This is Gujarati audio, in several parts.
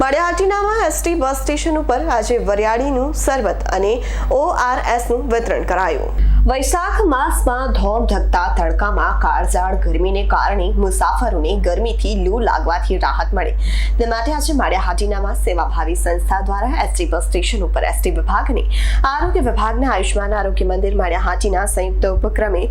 માળિયાહાટીનામાં એસટી બસ સ્ટેશન ઉપર આજે વરિયાળીનું શરબત અને ઓઆરએસનું વિતરણ કરાયું. વૈશાખ માસમાં ધોમ ધકતા તડકામાં કાળઝાળ ગરમીને કારણે મુસાફરોને ગરમીથી લૂ લાગવાથી રાહત મળે. તે માટે આજે માળિયાહાટીનામાં સેવાભાવી સંસ્થા દ્વારા એસટી બસ સ્ટેશન ઉપર એસટી વિભાગને, આરોગ્ય વિભાગના, આયુષ્માન આરોગ્ય મંદિર, માળિયાહાટીના સંયુક્ત ઉપક્રમે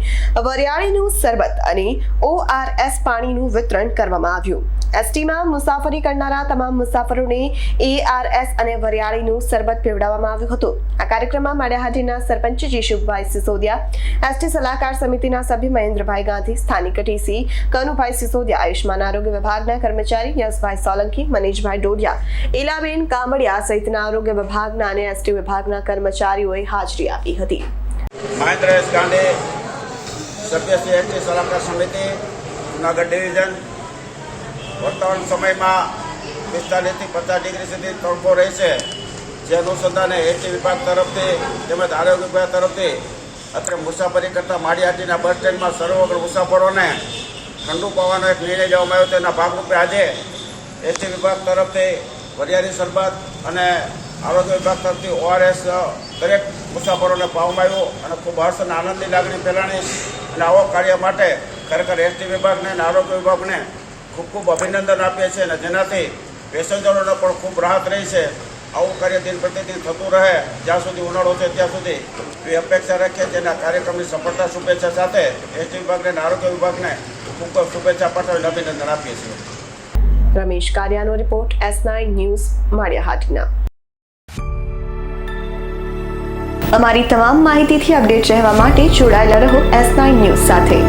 વરિયાળીનું શરબત અને ઓઆરએસ પાણીનું વિતરણ કરવામાં આવ્યું. એસટીમાં મુસાફરી કરનારા તમામ મુસાફરોને એઆરએસ અને વરિયાળીનું શરબત પીવડાવવામાં આવ્યું હતું. આ કાર્યક્રમમાં માળિયાહાટીના સરપંચ જીશુભાઈ સિસોદિયા એસટી સલાહકાર સમિતિના સભ્ય મહેન્દ્રભાઈ ગાંધી, સ્થાનિક ટીસી કનુભાઈ સિસોદિયા, આયુષ્માન આરોગ્ય વિભાગના કર્મચારી યશભાઈ સોલંકી, મનીષભાઈ ડોડિયા ઇલાબેન કામડિયા સહિતના આરોગ્ય વિભાગના અને એસટી વિભાગના કર્મચારીઓએ હાજરી આપી હતી. સભ્ય શ્રી એસટી સલાહકાર સમિતિ, જુનાગઢ ડિવિઝન. વર્તમાન સમયમાં પિસ્તાલીસથી પચાસ ડિગ્રી સુધી તડકો રહેશે. જે અનુસંધાને એસટી વિભાગ તરફથી તેમજ આરોગ્ય વિભાગ તરફથી અત્રે મુસાફરી કરતા માળિયાટીના બસ સ્ટેન્ડમાં સર્વગ્ર મુસાફરોને ઠંડુ પાવાનો એક નિર્ણય લેવામાં આવ્યો તેના ભાગરૂપે આજે એસટી વિભાગ તરફથી વરિયાળી શરબત અને આરોગ્ય વિભાગ તરફથી ઓઆરએસ દરેક મુસાફરોને પાવામાં આવ્યું અને ખૂબ હર્ષ અને આનંદની લાગણી ફેલાણી અને આવો કાર્ય માટે ખરેખર એસટી વિભાગને અને આરોગ્ય વિભાગને ખૂબ ખૂબ અભિનંદન આપીએ છીએ અને જેનાથી પેસેન્જરોને પણ ખૂબ રાહત રહી છે. આવું કાર્ય દિન પ્રતિદિન થતું રહે, જ્યાં સુધી ઉનાળો છે ત્યાં સુધી. એવી અપેક્ષા રાખીએ આ કાર્યક્રમની સફળતા, શુભેચ્છા સાથે એસટી વિભાગને અને આરોગ્ય વિભાગને ખૂબ ખૂબ શુભેચ્છા પાઠવી અભિનંદન આપીએ છીએ. Ramesh કારિયાનો report, S nine news, Maliyahatina. અમારી તમામ માહિતીથી અપડેટ રહેવા માટે જોડાયેલા રહો એસ નાઇન ન્યૂઝ સાથે.